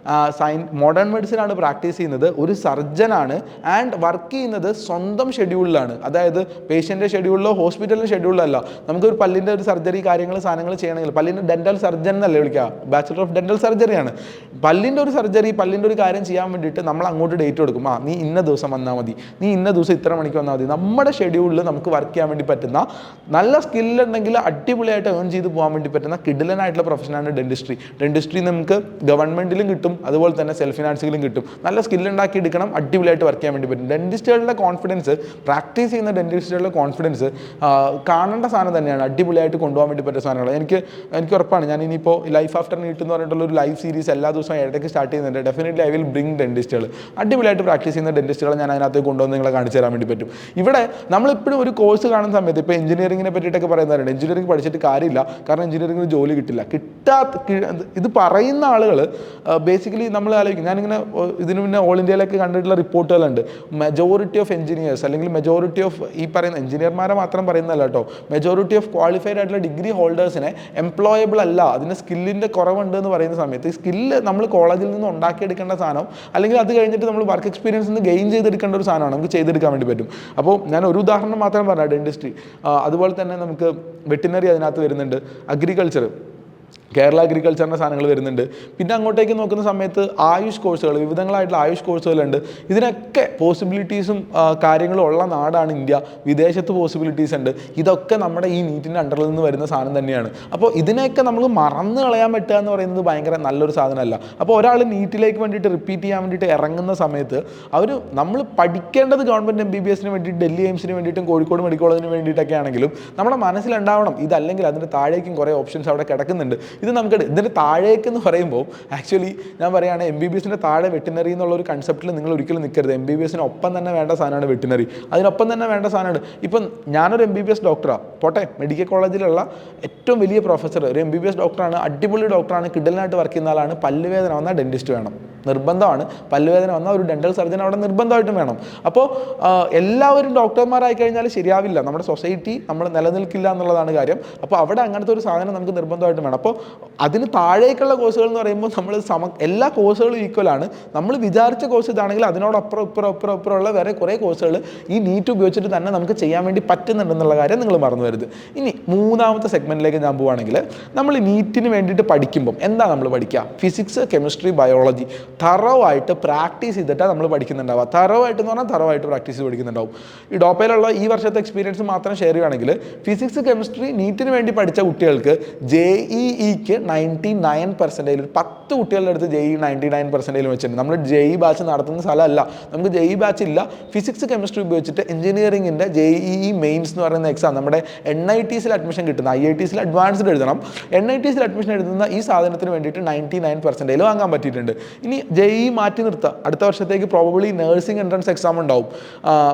സയൻ മോഡേൺ മെഡിസിനാണ് പ്രാക്ടീസ് ചെയ്യുന്നത്. ഒരു സർജനാണ് ആൻഡ് വർക്ക് ചെയ്യുന്നത് സ്വന്തം ഷെഡ്യൂളിലാണ് അതായത് പേഷ്യന്റെ ഷെഡ്യൂളിലോ ഹോസ്പിറ്റലിന്റെ ഷെഡ്യൂളിലോ അല്ല. നമുക്കൊരു പല്ലിന്റെ ഒരു സർജറി കാര്യങ്ങൾ സാധനങ്ങൾ ചെയ്യണമെങ്കിൽ പല്ലിന്റെ ഡെന്റൽ സർജൻ എന്നല്ലേ വിളിക്കുക ബാച്ചിലർ ഓഫ് ഡെന്റൽ സർജറിയാണ് പല്ലിന്റെ ഒരു സർജറി പല്ലിന്റെ ഒരു കാര്യം ചെയ്യാൻ വേണ്ടിയിട്ട് നമ്മൾ അങ്ങോട്ട് ഡേറ്റ് കൊടുക്കും. ആ നീ ഇന്ന ദിവസം വന്നാൽ മതി. നീ ഇന്ന ദിവസം ഇത്ര മണിക്ക് വന്നാൽ മതി. നമ്മുടെ ഷെഡ്യൂളിൽ നമുക്ക് വർക്ക് ചെയ്യാൻ വേണ്ടി പറ്റുന്ന നല്ല സ്കില്ലുണ്ടെങ്കിൽ അടിപൊളിയായിട്ട് ഏൺ ചെയ്ത് പോകാൻ വേണ്ടി പറ്റുന്ന കിഡിലനായിട്ടുള്ള പ്രൊഫഷനാണ് ഡെന്റിസ്ട്രി ഡെന്റിസ്ട്രി നമുക്ക് ഗവൺമെന്റിലും കിട്ടും. അതുപോലെ തന്നെ സെൽഫ് ഫിനാൻസിലും കിട്ടും. നല്ല സ്കില്ല് ഉണ്ടാക്കി എടുക്കണം അടിപൊളിയായിട്ട് വർക്ക് ചെയ്യാൻ വേണ്ടി പറ്റും. ഡെന്റിസ്റ്റുകളുടെ കോൺഫിഡൻസ് പ്രാക്ടീസ് ചെയ്യുന്ന ഡെന്റിസ്റ്റുകളുടെ കോൺഫിഡൻസ് കാണേണ്ട സാധനം തന്നെയാണ്. അടിപൊളിയായിട്ട് കൊണ്ടുപോകാൻ വേണ്ടി പറ്റുന്ന സാധനങ്ങൾ. എനിക്ക് എനിക്ക് ഉറപ്പാണ്. ഞാൻ ഇനിയിപ്പോൾ ലൈഫ് ആഫ്റ്റർ നീട്ട് എന്ന് പറഞ്ഞിട്ടുള്ള ഒരു ലൈവ് സീരീസ് എല്ലാ ദിവസവും ഇടയ്ക്ക് സ്റ്റാർട്ട് ചെയ്യുന്നുണ്ട്. ഡെഫിനറ്റ്ലി ഐ വിൽ ബ്രിങ് ഡെന്റിസ്റ്റുകൾ അടിപൊളിയായിട്ട് പ്രാക്ടീസ് ചെയ്യുന്ന ഡെന്റിസ്റ്റുകൾ ഞാൻ അതിനകത്ത് കൊണ്ടുവന്ന് നിങ്ങളെ കാണിച്ചു തരാൻ വേണ്ടി പറ്റും. ഇവിടെ നമ്മളിപ്പോഴും ഒരു കോഴ്സ് കാണുന്ന സമയത്ത് ഇപ്പോൾ എഞ്ചിനീയറിങ്ങിനെ പറ്റിയിട്ടൊക്കെ പറയുന്നവരുണ്ട്. എഞ്ചിനീയറിംഗ് പഠിച്ചിട്ട് കാര്യമില്ല. കാരണം എഞ്ചിനീയറിംഗിന് ജോലി കിട്ടില്ല. കിട്ടാത്ത ഇത് പറയുന്ന ആളുകൾ ബേസിക്കലി നമ്മൾ ആലോചിക്കും. ഞാനിങ്ങനെ ഇതിന് മുന്നേ ഓൾ ഇന്ത്യയിലൊക്കെ കണ്ടിട്ടുള്ള റിപ്പോർട്ടുകളുണ്ട്. മെജോറിറ്റി ഓഫ് എഞ്ചിനീയേഴ്സ് അല്ലെങ്കിൽ മെജോറിറ്റി ഓഫ് ഈ പറയുന്ന എഞ്ചിനീയർമാരെ മാത്രം പറയുന്നതല്ല കേട്ടോ. മെജോറിറ്റി ഓഫ് ക്വാളിഫൈഡ് ആയിട്ടുള്ള ഡിഗ്രി ഹോൾഡേഴ്സിനെ എംപ്ലോയബിൾ അല്ല. അതിന് സ്കില്ലിന്റെ കുറവുണ്ട് എന്ന് പറയുന്ന സമയത്ത് ഈ സ്കില്ല് നമ്മൾ കോളേജിൽ നിന്ന് ഉണ്ടാക്കിയെടുക്കേണ്ട സാധനം അല്ലെങ്കിൽ അത് കഴിഞ്ഞിട്ട് നമ്മൾ വർക്ക് എക്സ്പീരിയൻസ് നിന്ന് ഗെയിൻ ചെയ്തെടുക്കേണ്ട ഒരു സാധനമാണ്. നമുക്ക് ചെയ്തെടുക്കാൻ വേണ്ടി പറ്റും. അപ്പോൾ ഞാൻ ഒരു ഉദാഹരണം മാത്രം പറഞ്ഞു ഡെന്റിസ്ട്രി അതുപോലെ തന്നെ നമുക്ക് വെറ്റിനറി അതിനകത്ത് വരുന്നുണ്ട്. അഗ്രികൾച്ചർ കേരള അഗ്രികൾച്ചറിന്റെ സാധനങ്ങൾ വരുന്നുണ്ട്. പിന്നെ അങ്ങോട്ടേക്ക് നോക്കുന്ന സമയത്ത് ആയുഷ് കോഴ്സുകൾ വിവിധങ്ങളായിട്ടുള്ള ആയുഷ് കോഴ്സുകളുണ്ട് ഇതിനൊക്കെ പോസിബിലിറ്റീസും കാര്യങ്ങളും ഉള്ള നാടാണ് ഇന്ത്യ. വിദേശത്ത് പോസിബിലിറ്റീസ് ഉണ്ട്. ഇതൊക്കെ നമ്മുടെ ഈ നീറ്റിന്റെ അണ്ടറിൽ നിന്ന് വരുന്ന സാധനം തന്നെയാണ്. അപ്പോൾ ഇതിനെയൊക്കെ നമ്മൾ മറന്നു കളയാൻ പറ്റുക എന്ന് പറയുന്നത് ഭയങ്കര നല്ലൊരു സാധനമല്ല. അപ്പോൾ ഒരാൾ നീറ്റിലേക്ക് വേണ്ടിയിട്ട് റിപ്പീറ്റ് ചെയ്യാൻ വേണ്ടിയിട്ട് ഇറങ്ങുന്ന സമയത്ത് അവർ നമ്മൾ പഠിക്കേണ്ടത് ഗവൺമെന്റ് എം ബി ബി എസിന് വേണ്ടിയിട്ട് ഡൽഹി എയിംസിന് വേണ്ടിയിട്ടും കോഴിക്കോട് മെഡിക്കൽ കോളേജിന് വേണ്ടിയിട്ടൊക്കെ ആണെങ്കിലും നമ്മുടെ മനസ്സിലുണ്ടാവണം. ഇതല്ലെങ്കിൽ അതിന്റെ താഴേക്കും കുറേ ഓപ്ഷൻസ് അവിടെ കിടക്കുന്നുണ്ട്. ഇത് നമുക്ക് ഇതിന്റെ താഴേക്ക് എന്ന് പറയുമ്പോൾ ആക്ച്വലി ഞാൻ പറയുകയാണ് എം ബി ബി എസിന്റെ താഴെ വെറ്റിനറി എന്നുള്ള ഒരു കൺസെപ്റ്റിൽ നിങ്ങൾ ഒരിക്കലും നിൽക്കരുത് എം ബി ബി എസിന് ഒപ്പം തന്നെ വേണ്ട സാധനമാണ് വെറ്റിനറി. അതിനൊപ്പം തന്നെ വേണ്ട സാധനമാണ്. ഇപ്പം ഞാനൊരു എം ബി ബി എസ് ഡോക്ടറാണ് പോട്ടെ മെഡിക്കൽ കോളേജിലുള്ള ഏറ്റവും വലിയ പ്രൊഫസർ ഒരു എം ബി ബി എസ് ഡോക്ടറാണ് അടിപൊളി ഡോക്ടറാണ് കിഡലിനായിട്ട് വർക്ക് ചെയ്യുന്ന ആളാണ് പല്ലുവേദന വന്നാൽ ഡെന്റിസ്റ്റ് വേണം. നിർബന്ധമാണ്. പല്ലുവേദന വന്നാൽ ഒരു ഡെന്റൽ സർജൻ അവിടെ നിർബന്ധമായിട്ടും വേണം. അപ്പോൾ എല്ലാവരും ഡോക്ടർമാരായി കഴിഞ്ഞാൽ ശരിയാവില്ല. നമ്മുടെ സൊസൈറ്റി നമ്മൾ നിലനിൽക്കില്ല എന്നുള്ളതാണ് കാര്യം. അപ്പോൾ അവിടെ അങ്ങനത്തെ ഒരു സാധനം നമുക്ക് നിർബന്ധമായിട്ടും വേണം. അപ്പോൾ അതിന് താഴേക്കുള്ള കോഴ്സുകൾ എന്ന് പറയുമ്പോൾ നമ്മൾ സമ എല്ലാ കോഴ്സുകളും ഈക്വലാണ് നമ്മൾ വിചാരിച്ച കോഴ്സ് ഇതാണെങ്കിൽ അതിനോടപ്പുറം ഇപ്പുറം ഇപ്പുറം ഉള്ള വേറെ കുറേ കോഴ്സുകൾ ഈ നീറ്റ് ഉപയോഗിച്ചിട്ട് തന്നെ നമുക്ക് ചെയ്യാൻ വേണ്ടി പറ്റുന്നുണ്ടെന്നുള്ള കാര്യം നിങ്ങൾ മറന്നു വരുത് ഇനി മൂന്നാമത്തെ സെഗ്മെന്റിലേക്ക് ഞാൻ പോവുകയാണെങ്കിൽ നമ്മൾ നീറ്റിന് വേണ്ടിയിട്ട് പഠിക്കുമ്പം എന്താ നമ്മൾ പഠിക്കുക? ഫിസിക്സ് കെമിസ്ട്രി ബയോളജി തറവായിട്ട് പ്രാക്ടീസ് ചെയ്തിട്ടാണ് നമ്മൾ പഠിക്കുന്നുണ്ടാവുക. തറവായിട്ട് എന്ന് പറഞ്ഞാൽ തറവായിട്ട് പ്രാക്ടീസ് ചെയ്ത് പഠിക്കുന്നുണ്ടാവും. ഈ ഡോപ്പയിലുള്ള ഈ വർഷത്തെ എക്സ്പീരിയൻസ് മാത്രം ഷെയർ ചെയ്യുകയാണെങ്കിൽ ഫിസിക്സ് കെമിസ്ട്രി നീറ്റിന് വേണ്ടി പഠിച്ച കുട്ടികൾക്ക് ജെ ഇ ഇക്ക് നയന്റി നയൻ പെർസെന്റേജിൽ ഒരു പത്ത് കുട്ടികളുടെ അടുത്ത് ജെയ് നയന്റി നയൻ പെർസെന്റേജിൽ വെച്ചിട്ടുണ്ട്. നമ്മൾ ജെയ് ബാച്ച് നടത്തുന്ന സ്ഥലമല്ല. നമുക്ക് ജെയ് ബാച്ച് ഇല്ല. ഫിസിക്സ് കെമിസ്ട്രി ഉപയോഗിച്ചിട്ട് എഞ്ചിനീയറിംഗിന്റെ ഇ മെയിൻസ് എന്ന് പറയുന്ന എക്സാം നമ്മുടെ എൻ ഐ ടിസിൽ അഡ്മിഷൻ കിട്ടുന്ന ഐ ഐ ടിസിൽ അഡ്വാൻസ്ഡ് എഴുതണം. എൻ ഐ ടിസിൽ അഡ്മിഷൻ എഴുതുന്ന ഈ സാധനത്തിന് വേണ്ടിയിട്ട് നയന്റി നയൻ പെർസെന്റേജിൽ വാങ്ങാൻ പറ്റിയിട്ടുണ്ട്. ഇനി ജെ ഇ മാറ്റി നിർത്താം. അടുത്ത വർഷത്തേക്ക് പ്രോബബ്ലി നഴ്സിംഗ് എൻട്രൻസ് എക്സാം ഉണ്ടാവും.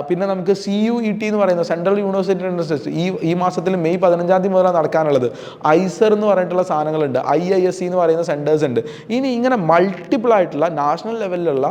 പിന്നെ നമുക്ക് സി യു ഇ ടി എന്ന് പറയുന്ന സെൻട്രൽ യൂണിവേഴ്സിറ്റി എൻട്രൻസ് ടെസ്റ്റ് ഈ ഈ മാസത്തിൽ മെയ് പതിനഞ്ചാം തീയതി മുതലാണ് നടക്കാനുള്ളത്. ഐസർ എന്ന് പറഞ്ഞിട്ടുള്ള സാധനങ്ങളുണ്ട് ഐ ഐ എസ് സി എന്ന് പറയുന്ന സെന്റേഴ്സ് ഉണ്ട്. ഇനി ഇങ്ങനെ മൾട്ടിപ്പിൾ ആയിട്ടുള്ള നാഷണൽ ലെവലിലുള്ള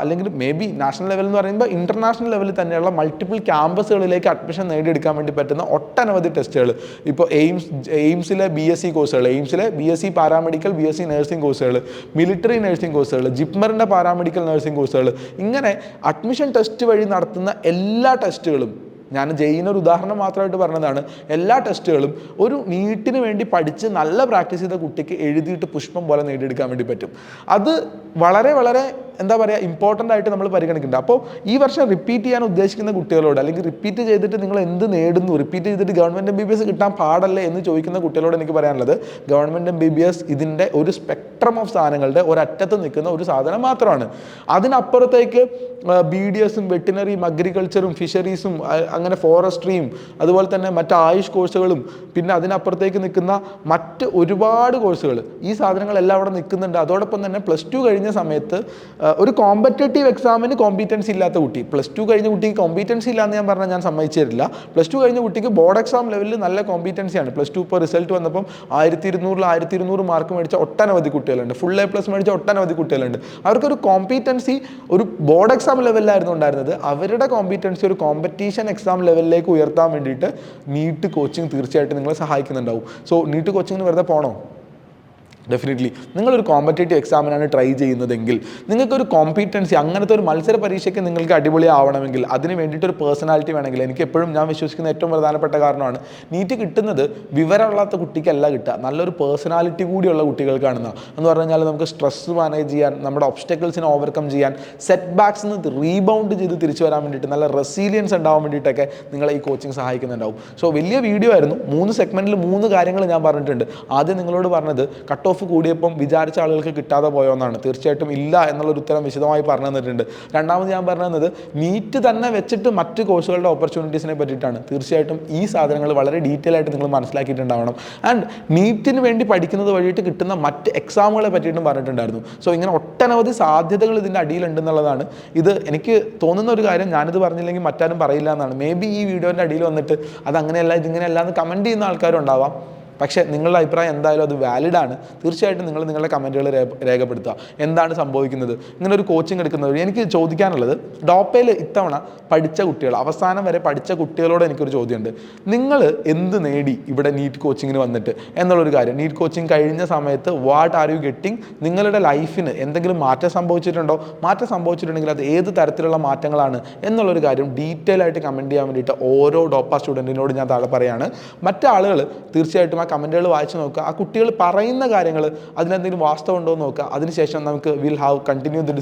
അല്ലെങ്കിൽ മേ ബി നാഷണൽ ലെവൽ എന്ന് പറയുമ്പോൾ ഇന്റർനാഷണൽ ലെവലിൽ തന്നെയുള്ള മൾട്ടിപ്പിൾ ക്യാമ്പസുകളിലേക്ക് അഡ്മിഷൻ നേടിയെടുക്കാൻ വേണ്ടി പറ്റുന്ന ഒട്ടനവധി ടെസ്റ്റുകൾ ഇപ്പോൾ എയിംസ് എയിംസിലെ ബി എസ് സി കോഴ്സുകൾ എയിംസിലെ B S C paramedical B S C nursing കോഴ്സുകൾ മിലിറ്ററി നഴ്സിംഗ് കോഴ്സുകൾ ജിപ്മറിന്റെ പാരാമെഡിക്കൽ നഴ്സിംഗ് കോഴ്സുകൾ ഇങ്ങനെ അഡ്മിഷൻ ടെസ്റ്റ് വഴി നടത്തുന്ന എല്ലാ ടെസ്റ്റുകളും ഞാൻ ജയിനൊരു ഉദാഹരണം മാത്രമായിട്ട് പറഞ്ഞതാണ്. എല്ലാ ടെസ്റ്റുകളും ഒരു നീട്ടിന് വേണ്ടി പഠിച്ച് നല്ല പ്രാക്ടീസ് ചെയ്ത കുട്ടിക്ക് എഴുതിയിട്ട് പുഷ്പം പോലെ നേടിയെടുക്കാൻ വേണ്ടി പറ്റും. അത് വളരെ വളരെ എന്താ പറയുക ഇമ്പോർട്ടന്റ് ആയിട്ട് നമ്മൾ പരിഗണിക്കുന്നുണ്ട്. അപ്പോൾ ഈ വർഷം റിപ്പീറ്റ് ചെയ്യാൻ ഉദ്ദേശിക്കുന്ന കുട്ടികളോട് അല്ലെങ്കിൽ റിപ്പീറ്റ് ചെയ്തിട്ട് നിങ്ങൾ എന്ത് നേടുന്നു? റിപ്പീറ്റ് ചെയ്തിട്ട് government M B B S കിട്ടാൻ പാടല്ലേ എന്ന് ചോദിക്കുന്ന കുട്ടികളോട് എനിക്ക് പറയാനുള്ളത് government M B B S ഇതിന്റെ ഒരു സ്പെക്ട്രം ഓഫ് സാധനങ്ങളുടെ ഒരറ്റത്ത് നിൽക്കുന്ന ഒരു സാധനം മാത്രമാണ്. അതിനപ്പുറത്തേക്ക് ബി ഡി എസും വെറ്റിനറിയും അഗ്രികൾച്ചറും ഫിഷറീസും അങ്ങനെ ഫോറസ്ട്രിയും അതുപോലെ തന്നെ മറ്റ് ആയുഷ് കോഴ്സുകളും പിന്നെ അതിനപ്പുറത്തേക്ക് നിൽക്കുന്ന മറ്റ് ഒരുപാട് കോഴ്സുകൾ ഈ സാധനങ്ങളെല്ലാം അവിടെ നിൽക്കുന്നുണ്ട്. അതോടൊപ്പം തന്നെ പ്ലസ് ടു സമയത്ത് ആ, ഒരു കോമ്പറ്റേറ്റീവ് എക്സാമിന് കോമ്പീറ്റൻസി ഇല്ലാത്ത കുട്ടി. പ്ലസ് ടു കഴിഞ്ഞ കുട്ടിക്ക് കോമ്പീറ്റൻസി ഇല്ലാന്ന് ഞാൻ പറഞ്ഞാൽ ഞാൻ സമ്മതിച്ചു തരില്ല പ്ലസ് ടു കഴിഞ്ഞ കുട്ടിക്ക് ബോർഡ് എക്സാം ലെവലിൽ നല്ല കോമ്പീറ്റൻസിയാണ് പ്ലസ് ടു ഇപ്പോൾ റിസൾട്ട് വന്നപ്പം ആയിരത്തി ഇരുന്നൂറിൽ ആയിരത്തി ഇരുന്നൂറ് മാർക്ക് മേടിച്ച ഒട്ടനവധി കുട്ടികളുണ്ട്. ഫുൾ എ പ്ലസ് മേടിച്ച ഒട്ടനവധി കുട്ടികളുണ്ട്. അവർക്കൊരു കോമ്പീറ്റൻസി ഒരു ബോർഡ് എക്സാം ലെവലിലായിരുന്നു ഉണ്ടായിരുന്നത്. അവരുടെ കോമ്പീറ്റൻസി ഒരു കോമ്പറ്റീഷൻ എക്സാം ലെവലിലേക്ക് ഉയർത്താൻ വേണ്ടിയിട്ട് നീറ്റ് കോച്ചിങ് തീർച്ചയായിട്ടും നിങ്ങളെ സഹായിക്കുന്നുണ്ടാവും. സോ നീറ്റ് കോച്ചിങ്ങിന് വെറുതെ പോകണോ ഡെഫിനറ്റ്ലി നിങ്ങളൊരു കോമ്പറ്റേറ്റീവ് എക്സാമിനാണ് ട്രൈ ചെയ്യുന്നതെങ്കിൽ നിങ്ങൾക്കൊരു കോമ്പീറ്റൻസി അങ്ങനത്തെ ഒരു മത്സര പരീക്ഷയ്ക്ക് നിങ്ങൾക്ക് അടിപൊളിയാവണമെങ്കിൽ അതിന് വേണ്ടിയിട്ട് ഒരു പേഴ്സണാലിറ്റി വേണമെങ്കിൽ എനിക്ക് എപ്പോഴും ഞാൻ വിശ്വസിക്കുന്ന ഏറ്റവും പ്രധാനപ്പെട്ട കാരണമാണ് നീറ്റ് കിട്ടുന്നത് വിവരമില്ലാത്ത കുട്ടിക്കല്ല കിട്ടുക. നല്ലൊരു പേഴ്സണാലിറ്റി കൂടിയുള്ള കുട്ടികൾക്കാണെന്ന് എന്ന് പറഞ്ഞു കഴിഞ്ഞാൽ നമുക്ക് സ്ട്രെസ് മാനേജ് ചെയ്യാൻ നമ്മുടെ ഒബ്സ്റ്റക്കിൾസിനെ ഓവർകം ചെയ്യാൻ സെറ്റ് ബാക്സ് നിന്ന് റീബൗണ്ട് ചെയ്ത് തിരിച്ചു വരാൻ വേണ്ടിയിട്ട് നല്ല റെസീലിയൻസ് ഉണ്ടാവാൻ വേണ്ടിയിട്ടൊക്കെ നിങ്ങളെ ഈ കോച്ചിങ് സഹായിക്കുന്നുണ്ടാവും. സോ വലിയ വീഡിയോ ആയിരുന്നു. മൂന്ന് സെഗ്മെന്റിൽ മൂന്ന് കാര്യങ്ങൾ ഞാൻ പറഞ്ഞിട്ടുണ്ട്. ആദ്യം നിങ്ങളോട് പറഞ്ഞത് കട്ട് ഓഫ് കൂടിയപ്പം വിചാരിച്ച ആളുകൾക്ക് കിട്ടാതെ പോയോ എന്നാണ്. തീർച്ചയായിട്ടും ഇല്ല എന്നുള്ളൊരു ഉത്തരം വിശദമായി പറഞ്ഞു തന്നിട്ടുണ്ട്. രണ്ടാമത് ഞാൻ പറഞ്ഞു തന്നത് നീറ്റ് തന്നെ വെച്ചിട്ട് മറ്റ് കോഴ്സുകളുടെ ഓപ്പർച്യൂണിറ്റീസിനെ പറ്റിയിട്ടാണ്. തീർച്ചയായിട്ടും ഈ സാധനങ്ങൾ വളരെ ഡീറ്റെയിൽ ആയിട്ട് നിങ്ങൾ മനസ്സിലാക്കിയിട്ടുണ്ടാവണം. ആൻഡ് നീറ്റിന് വേണ്ടി പഠിക്കുന്നത് വഴിയിട്ട് കിട്ടുന്ന മറ്റ് എക്സാമുകളെ പറ്റിയിട്ടും പറഞ്ഞിട്ടുണ്ടായിരുന്നു. സോ ഇങ്ങനെ ഒട്ടനവധി സാധ്യതകൾ ഇതിന്റെ അടിയിലുണ്ടെന്നുള്ളതാണ്. ഇത് എനിക്ക് തോന്നുന്ന ഒരു കാര്യം ഞാനിത് പറഞ്ഞില്ലെങ്കിൽ മറ്റാരും പറയില്ല എന്നാണ്. മേ ബി ഈ വീഡിയോന്റെ അടിയിൽ വന്നിട്ട് അത് അങ്ങനെയല്ല ഇതിങ്ങനെയല്ല എന്ന് കമന്റ് ചെയ്യുന്ന ആൾക്കാരും ഉണ്ടാവാം. പക്ഷേ നിങ്ങളുടെ അഭിപ്രായം എന്തായാലും അത് വാലിഡ് ആണ്. തീർച്ചയായിട്ടും നിങ്ങൾ നിങ്ങളുടെ കമന്റുകൾ രേഖപ്പെടുത്തുക. എന്താണ് സംഭവിക്കുന്നത്? ഇങ്ങനെ ഒരു കോച്ചിങ് എടുക്കുന്നത് വഴി എനിക്ക് ചോദിക്കാനുള്ളത് ഡോപ്പയിൽ ഇത്തവണ പഠിച്ച കുട്ടികൾ അവസാനം വരെ പഠിച്ച കുട്ടികളോട് എനിക്കൊരു ചോദ്യമുണ്ട്. നിങ്ങൾ എന്ത് നേടി ഇവിടെ നീറ്റ് കോച്ചിങ്ങിന് വന്നിട്ട്? എന്നുള്ളൊരു കാര്യം. നീറ്റ് കോച്ചിങ് കഴിഞ്ഞ സമയത്ത് വാട്ട് ആർ യു ഗെറ്റിംഗ് നിങ്ങളുടെ ലൈഫിന് എന്തെങ്കിലും മാറ്റം സംഭവിച്ചിട്ടുണ്ടോ? മാറ്റം സംഭവിച്ചിട്ടുണ്ടെങ്കിൽ അത് ഏത് തരത്തിലുള്ള മാറ്റങ്ങളാണ്? എന്നുള്ളൊരു കാര്യം ഡീറ്റെയിൽ ആയിട്ട് കമന്റ് ചെയ്യാൻ വേണ്ടിയിട്ട് ഓരോ ഡോപ്പ സ്റ്റുഡന്റിനോട് ഞാൻ താഴെ പറയാണ്. മറ്റാളുകൾ തീർച്ചയായിട്ടും ആ കമന്റുകൾ വായിച്ച് നോക്കുക. ആ കുട്ടികൾ പറയുന്ന കാര്യങ്ങൾ അതിലെന്തെങ്കിലും വാസ്തവം ഉണ്ടോ എന്ന് നോക്കുക. അതിനുശേഷം നമുക്ക് will have continue the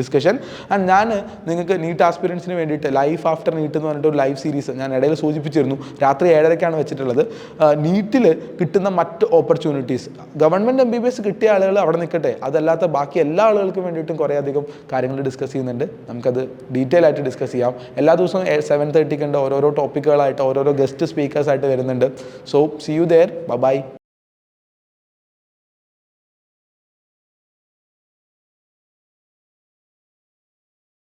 discussion and ഞാൻ നിങ്ങൾക്ക് നീറ്റ് ആസ്പിരൻസിന് വേണ്ടിയിട്ട് ലൈഫ് ആഫ്റ്റർ നീറ്റ് എന്ന് പറഞ്ഞിട്ട് ഒരു ലൈവ് സീരീസ് ഞാൻ ഇടയിൽ സൂചിപ്പിച്ചിരുന്നു. രാത്രി ഏഴരയ്ക്കാണ് വെച്ചിട്ടുള്ളത്. നീറ്റിൽ കിട്ടുന്ന മറ്റ് opportunities government M B B S കിട്ടിയ ആളുകൾ അവിടെ നിൽക്കട്ടെ. അതല്ലാത്ത ബാക്കി എല്ലാ ആളുകൾക്കും വേണ്ടിയിട്ടും കുറേ അധികം കാര്യങ്ങൾ ഡിസ്കസ് ചെയ്യുന്നുണ്ട്. നമുക്കത് ഡീറ്റെയിൽ ആയിട്ട് ഡിസ്കസ് ചെയ്യാം. എല്ലാ ദിവസവും സെവൻ തേർട്ടിക്ക് ഉണ്ട് ഓരോരോ ടോപ്പിക്കുകളായിട്ട് ഓരോരോ ഗസ്റ്റ് സ്പീക്കേഴ്സ് ആയിട്ട് വരുന്നുണ്ട്. So see you there bye